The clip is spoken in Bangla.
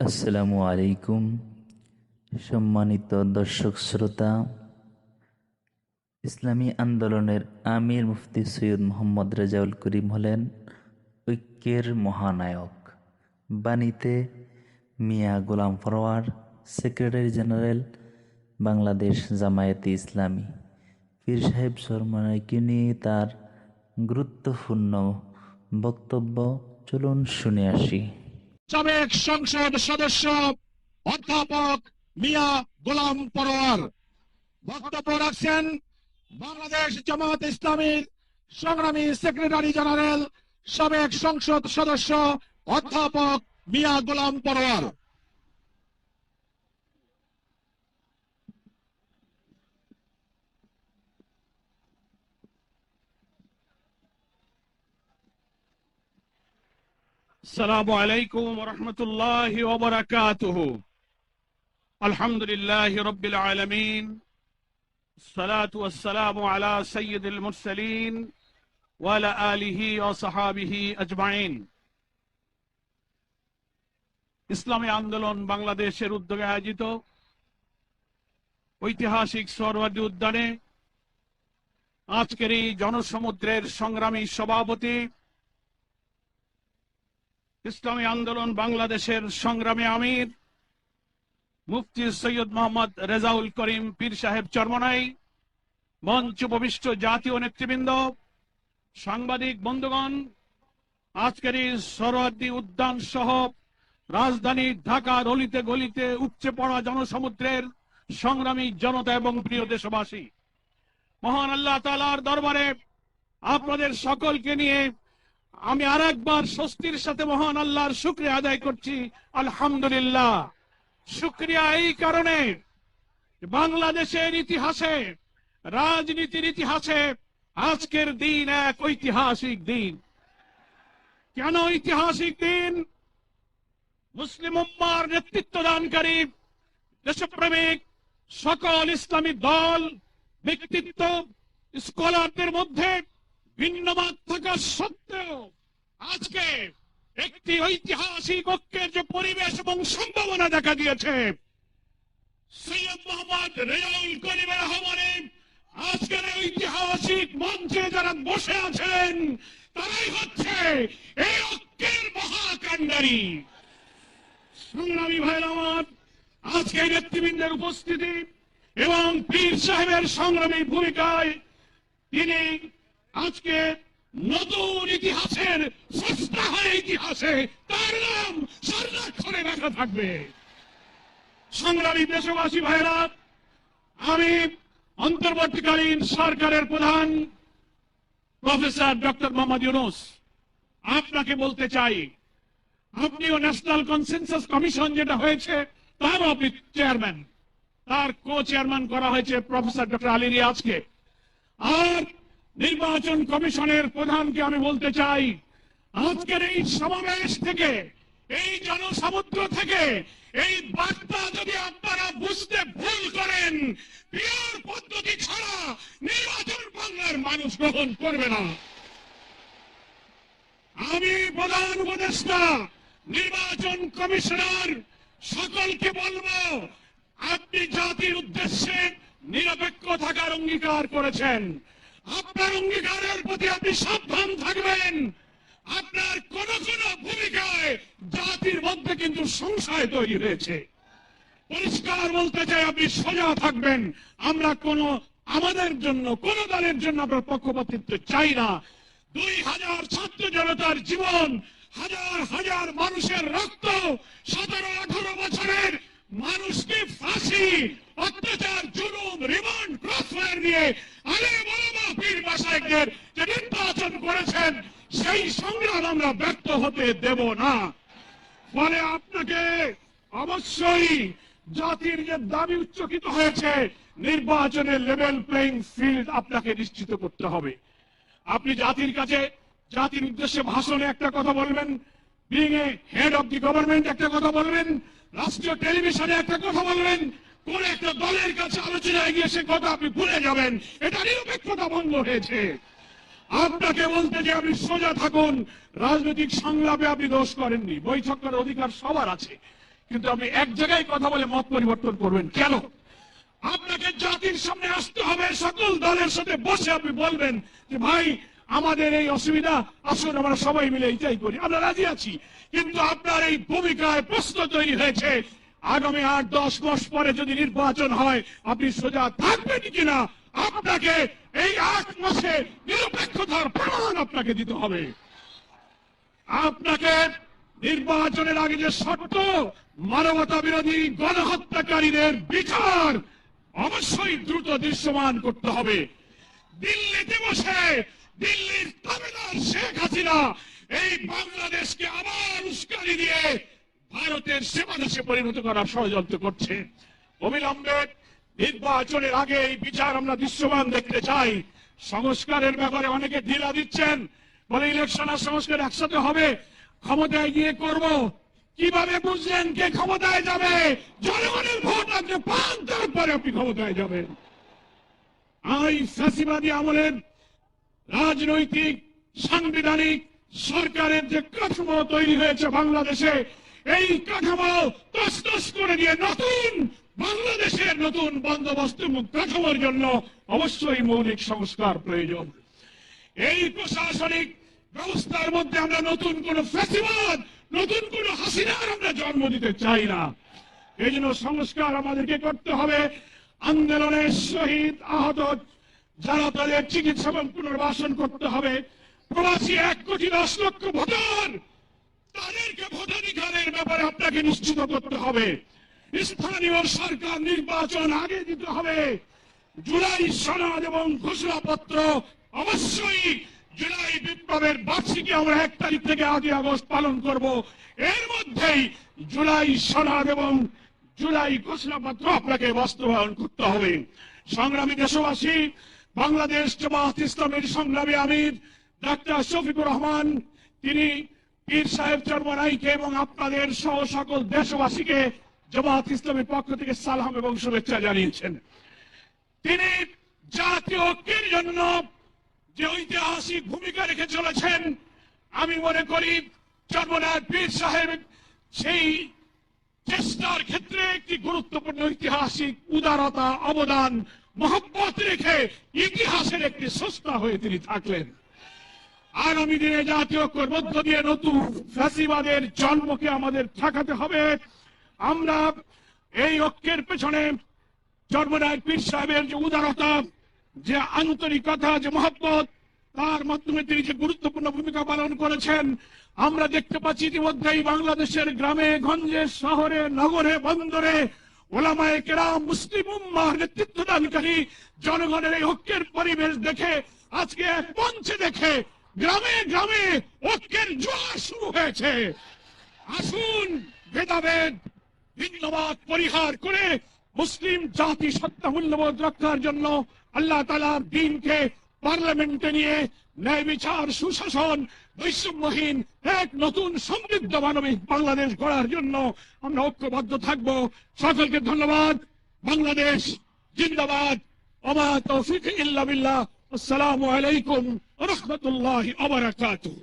আসসালামু আলাইকুম, সম্মানিত দর্শক শ্রোতা। ইসলামী আন্দোলনের আমির মুফতি সৈয়দ মোহাম্মদ রেজাউল করিম হলেন ঐক্যের মহানায়ক। বাণীতে মিয়া গোলাম ফরওয়ার সেক্রেটারি জেনারেল, বাংলাদেশ জামায়াতে ইসলামী। পীর সাহেব সরমানাইকে নিয়ে তার গুরুত্বপূর্ণ বক্তব্য চলুন শুনে আসি। সাবেক সংসদ সদস্য অধ্যাপক মিয়া গোলাম পরোয়ার। বক্তব্য রাখছেন বাংলাদেশ জামাত ইসলামীর সংগ্রামী সেক্রেটারি জেনারেল, সাবেক সংসদ সদস্য অধ্যাপক মিয়া গোলাম পরোয়ার। السلام عليكم ورحمة الله وبركاته الحمد لله رب العالمين الصلاة والسلام على سيد المرسلين وعلى آله وصحابه أجمعين ইসলামী আন্দোলন বাংলাদেশের উদ্যোগে আয়োজিত ঐতিহাসিক সরওয়ার্দী উদ্যানে আজকের এই জনসমুদ্রের সংগ্রামী সভাপতি ইসলামী আন্দোলন বাংলাদেশের সংগ্রামী আমির, মুফতি সৈয়দ মোহাম্মদ রেজাউল করিম পীর সাহেব চরমনাই, মঞ্চ উপবিষ্ট জাতীয় নেতৃবৃন্দ, সাংবাদিক বন্ধুগণ, আজকের এই সরোয়ার্দী উদ্যান সহ রাজধানী ঢাকার অলিতে গলিতে উপচে পড়া জনসমুদ্রের সংগ্রামী জনতা এবং প্রিয় দেশবাসী, মহান আল্লাহ তালার দরবারে আপনাদের সকলকে নিয়ে আমি আর একবার স্বস্তির সাথে মহান আল্লাহর শুক্রিয়া আদায় করছি। আলহামদুলিল্লাহ। শুক্রিয়া এই কারণে বাংলাদেশের ইতিহাসে, রাজনীতির ইতিহাসে আজকের দিন এক ঐতিহাসিক দিন। কেন ঐতিহাসিক দিন? মুসলিম উম্মার নেতৃত্ব দানকারী দেশপ্রেমিক, সকল ইসলামী দল, ব্যক্তিত্ব, স্কলারদের মধ্যে ভিন্নমত থাকা সত্ত্বেও আজকে একটি ঐতিহাসিক ঐক্যের যে পরিবেশ এবং সম্ভাবনা দেখা দিয়েছে, সৈয়দ মোহাম্মদ রেজাউল করিমের আহ্বানে আজকের ঐতিহাসিক মঞ্চে যারা বসে আছেন, তারাই হচ্ছে এই ঐক্যের মহাকাণ্ডারী। সংগ্রামী ভাইয়ের আমার, আজকে নেতৃবৃন্দের উপস্থিতি এবং পীর সাহেবের সংগ্রামী ভূমিকায় তিনি আজকে নতুন ইতিহাসের স্রষ্টা হয়ে ইতিহাসে। তার নাম সংরক্ষণে রাখা থাকবে। সংগ্রামী দেশবাসী ভাইরা, আমি অন্তর্বর্তীকালীন সরকারের প্রধান প্রফেসর ডক্টর মোহাম্মদ ইউনুস। আপনাকে বলতে চাই, আপনিও ন্যাশনাল কনসেনসাস কমিশন যেটা হয়েছে তার আপনি চেয়ারম্যান তার কো চেয়ারম্যান করা হয়েছে প্রফেসর ডক্টর আলী রিয়াজকে। আর নির্বাচন কমিশনের প্রধানকে আমি বলতে চাই, আজকের এই সমাবেশ থেকে, এই জনসমুদ্র থেকে, এই বার্তা যদি আপনারা বুঝতে ভুল করেন পদ্ধতি ছাড়া নির্বাচন বাংলার মানুষ গ্রহণ করবে না। আমি প্রধান উপদেষ্টা, নির্বাচন কমিশনার, সকলকে বলব, আপনি জাতির উদ্দেশ্যে নিরপেক্ষ থাকার অঙ্গীকার করেছেন। আপনার অঙ্গীকারের প্রতি আপনি সাবধান থাকবেন। আপনার কোন কোন ভূমিকায় জাতির মধ্যে কিন্তু সংশয় তৈরি হয়েছে। পরিষ্কার বলতে চাই, আপনি সোজা থাকবেন। আমরা কোন, আমাদের জন্য, কোন দলের জন্য আমরা পক্ষপাতিত্ব চাই না। দুই হাজার ছাত্র জনতার জীবন, হাজার হাজার মানুষের রক্ত, সতেরো আঠারো বছরের মানুষকে ফাঁসি, অত্যাচার, জুলুম, রিমান্ড, ক্রসফায়ার দিয়ে আলে বলবা পীর বাসায়কদের যে নির্বাচন করেছেন, সেই সংগ্রাম আমরা ব্যর্থ হতে দেব না। ফলে আপনাকে অবশ্যই জাতির যে দাবি উচ্চকিত হয়েছে, নির্বাচনের লেভেল প্লেইং ফিল্ড আপনাকে নিশ্চিত করতে হবে। আপনি জাতির কাছে, জাতির উদ্দেশ্যে ভাষণে একটা কথা বলবেন being a head of the government একটা কথা বলবেন রাষ্ট্রীয় টেলিভিশনে একটা কথা বলবেন, কোন একটা দলের কাছে আলোচনায় গিয়ে সে কথা আপনি ভুলে যাবেন। এটা নিরপেক্ষতা ভঙ্গ হয়েছে। আপনাকে বলতে যে আপনি সোজা থাকুন, রাজনৈতিক সংলাপে আপনি দোষ করেননি, বৈঠক করার অধিকার সবার আছে। কিন্তু আপনি এক জায়গায় কথা বলে মত পরিবর্তন করবেন কেন? আপনাকে জাতির সামনে আসতে হবে, সকল দলের সাথে বসে আপনি বলবেন যে, ভাই আমাদের এই অসুবিধা, আসুন আমরা সবাই মিলে এইটাই করি। আমরা রাজি আছি, কিন্তু আপনার এই ভূমিকায় প্রশ্ন তৈরি হয়েছে, আগামী আট, দশ মাস পরে যদি নির্বাচন হয়, আপনি সোজা থাকবেন কিনা? আপনাকে এই আট মাসে নিরপেক্ষতার প্রমাণ আপনাকে দিতে হবে। আপনাকে নির্বাচনের আগে যে শর্ত, মানবতা বিরোধী গণহত্যাকারীদের বিচার অবশ্যই দ্রুত দৃশ্যমান করতে হবে। দিল্লিতে বসে দিল্লির তাবেদার শেখ হাসিনা এই বাংলাদেশকে আবার উস্কানি দিয়ে ভারতের সেবা দেশে পরিণত করার ষড়যন্ত্র করছে। অবিলম্বে নির্বাচনের আগে এই বিচার আমরা দৃশ্যমান দেখতে চাই। সংস্কারের ব্যাপারে অনেকে ঢিলা দিচ্ছেন। বলে ইলেকশন আর সংস্কার একসাথে হবে, ক্ষমতায় গিয়ে করব। কীভাবে বুঝলেন কে ক্ষমতায় যাবে? জনগণের ভোট আপনি পান, তারপরে আপনি ক্ষমতায় যাবেন। এই ফ্যাসিবাদী আমলের রাজনৈতিক, সাংবিধানিক সরকারের যে কাঠামো তৈরি হয়েছে বাংলাদেশে, এই কাঠামো তসতস করে দিয়ে নতুন, বাংলাদেশের নতুন বন্দোবস্ত কাঠামোর জন্য অবশ্যই মৌলিক সংস্কার প্রয়োজন। এই প্রশাসনিক ব্যবস্থার মধ্যে আমরা নতুন কোন ফ্যাসিবাদ, নতুন কোন হাসিনার আমরা জন্ম দিতে চাই না। এই জন্য সংস্কার আমাদেরকে করতে হবে। আন্দোলনের শহীদ আহত যারা তাদের চিকিৎসা এবং পুনর্বাসন করতে হবে, প্রবাসী এক কোটি দশ লক্ষ ভোটার, তাদেরকে ভোটাধিকারের ব্যাপারে আপনাকে নিশ্চিত করতে হবে। স্থানীয় সরকার নির্বাচন আগে দিতে হবে। জুলাই সনদ এবং ঘোষণাপত্র অবশ্যই জুলাই বিপ্লবের বার্ষিকী আমরা এক তারিখ থেকে আগে আগস্ট পালন করব। এর মধ্যেই জুলাই সনদ এবং জুলাই ঘোষণাপত্র আপনাকে বাস্তবায়ন করতে হবে। সংগ্রামী দেশবাসী বাংলাদেশ জামাত ইসলামের সংগ্রামী আমির ডাক্তার শফিকুর রহমান, তিনি পীর সাহেব চরমনাইকে এবং আপনাদের সহ সকল দেশবাসীকে জামাত ইসলামের পক্ষ থেকে সালাম এবং শুভেচ্ছা জানিয়েছেন। তিনি জাতীয় ঐক্যের জন্য যে ঐতিহাসিক ভূমিকা রেখে চলেছেন, আমি মনে করি চর্মনাথ পীর সাহেব সেই চেষ্টার ক্ষেত্রে একটি গুরুত্বপূর্ণ ঐতিহাসিক উদারতা, অবদান মহব্বত রেখে ইতিহাসের একটি সস্তা হয়ে তিনি থাকলেন। আগামী দিনে জাতীয় মধ্য দিয়ে নতুন ফ্যাসিবাদের জন্মকে আমাদের ঠেকাতে হবে। আমরা এই ঐক্যের পেছনে জন্মনায় পীর সাহেবের যে উদারতা, যে আন্তরিকতা, যে মহব্বত, তার মাধ্যমে তিনি যে গুরুত্বপূর্ণ ভূমিকা পালন করেছেন, আমরা দেখতে পাচ্ছি ইতিমধ্যেই বাংলাদেশের গ্রামে, গঞ্জে, শহরে, নগরে, বন্দরে মুসলিম দেখে গ্রামে গ্রামে জোয়ার শুরু হয়েছে। আসুন ভেদাভেদ পরিহার করে মুসলিম জাতি সত্তা মূল্যবোধ রক্ষার জন্য আল্লাহ তালার দিনকে পার্লামেন্টে নিয়ে ন্যায় বিচার, সুশাসন, বৈষম্যহীন এক নতুন সমৃদ্ধ মানবিক বাংলাদেশ গড়ার জন্য আমরা ঐক্যবদ্ধ থাকব। সকলকে ধন্যবাদ। বাংলাদেশ জিন্দাবাদ। অবাত তৌফিক আসসালামু আলাইকুম রহমতুল্লাহ আবরাকাতুহ